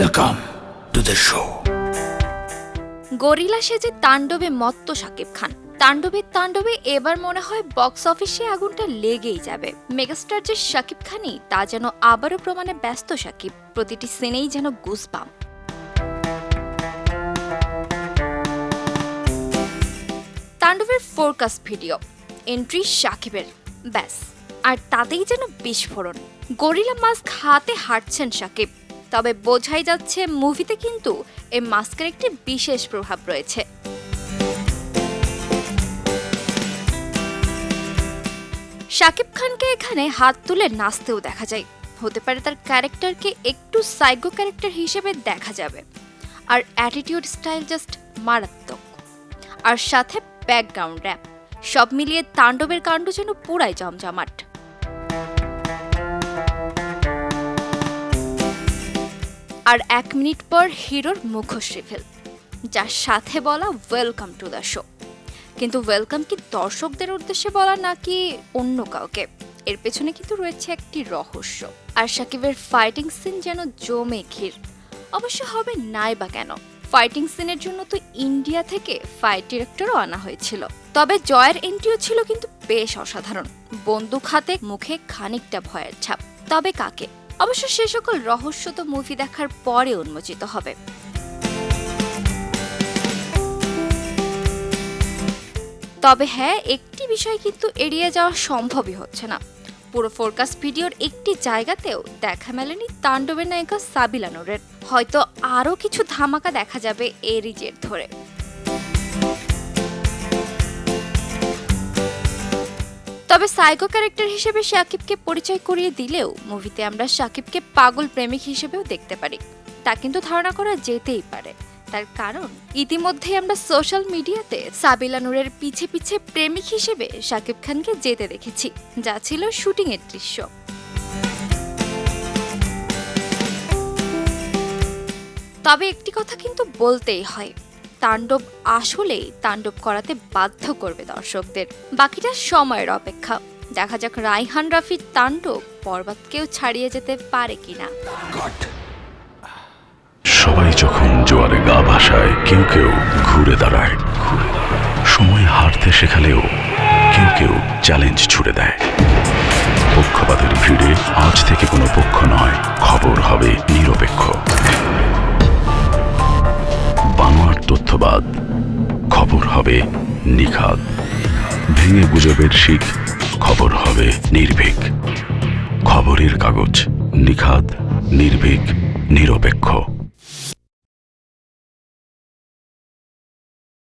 Welcome to the show gorilla সেজে তাণ্ডবে মত্ত শাকিব খান। তাণ্ডবের তাণ্ডবে এবার মনে হয় বক্স অফিসে আগুনটা লেগেই যাবে। মেগাস্টার যে শাকিব খানই, তা যেন আবারও প্রমাণে ব্যস্ত শাকিব প্রতিটি সিনেই যেন গুসবাম তাণ্ডবের ফোরকাস্ট ভিডিও এন্ট্রি শাকিবের ব্যাস, আর তাতেই যেন বিস্ফোরণ। গরিলা মাস্ক হাতে হাঁটছেন শাকিব তবে বোঝাই যাচ্ছে মুভিতে কিন্তু এই মাস্কের একটি বিশেষ প্রভাব রয়েছে। শাকিব খানকে এখানে হাত তুলে নাচতেও দেখা যায়। হতে পারে তার ক্যারেক্টারকে একটু সাইকো ক্যারেক্টার হিসেবে দেখা যাবে। আর অ্যাটিটিউড স্টাইল জাস্ট মারাত্মক। আর সাথে ব্যাকগ্রাউন্ড র্যাপ। সব মিলিয়ে তাণ্ডবের কাণ্ড যেন পুরাই জমজমাট। আর এক মিনিট পর হিরোর মুখোশ রিভিল যার সাথে বলা ওয়েলকাম টু দ্য শো কিন্তু ওয়েলকাম কি দর্শকদের উদ্দেশ্যে বলা নাকি অন্য কাউকে? এর পেছনে কিন্তু রয়েছে একটি রহস্য। আর সাকিবের ফাইটিং সিন যেন জমে ঘির অবশ্য হবে নাই বা কেন? ফাইটিং সিনের জন্য তো ইন্ডিয়া থেকে ফাইট ডিরেক্টরও আনা হয়েছিল। তবে জয়ের এন্ট্রিও ছিল কিন্তু বেশ অসাধারণ। বন্দুক হাতে মুখে খানিকটা ভয়ের ছাপ। তবে কাকে? অবশ্য সে সকল রহস্য তো মুভি দেখার পরে উন্মোচিত হবে। তবে হ্যাঁ একটি বিষয় কিন্তু এড়িয়ে যাওয়া সম্ভবই হচ্ছে না। পুরো ফোরকাস্ট ভিডিওর একটি জায়গাতেও দেখা মেলেনি তাণ্ডবের নায়িকা সাবিলা নূরের। হয়তো আরও কিছু ধামাকা দেখা যাবে এরই জের ধরে। তবে সাইকো ক্যারেক্টার হিসেবে শাকিবকে পরিচয় করিয়ে দিলেও মুভিতে আমরা শাকিবকে পাগল প্রেমিক হিসেবেও দেখতে পারি। তা কিন্তু ধারণা করা যেতেই পারে। তার কারণ, ইতিমধ্যেই আমরা সোশ্যাল মিডিয়াতে সাবিলা নূরের পিছে পিছে প্রেমিক হিসেবে শাকিব খানকে যেতে দেখেছি, যা ছিল শুটিং এর দৃশ্য। তবে একটি কথা কিন্তু বলতেই হয় তাণ্ডব আসলেই তাণ্ডব করাতে বাধ্য করবে দর্শকদের। বাকিটা সময়ের অপেক্ষা। দেখা যাক রাইহান রাফির তাণ্ডব পর্বতকেও ছাড়িয়ে যেতে পারে কিনা। সবাই যখন জোয়ারে গা ভাসায়, কেউ কেউ ঘুরে দাঁড়ায়। সময় হারতে শেখালেও কেউ কেউ চ্যালেঞ্জ ছুড়ে দেয়। পক্ষপাতের ভিড়ে বানোয়ার খবর হবে নিখাদ। ভেঙে গুজবের শিখ, খবর হবে নির্ভীক। খবরের কাগজ, নিখাদ, নির্ভীক, নিরপেক্ষ।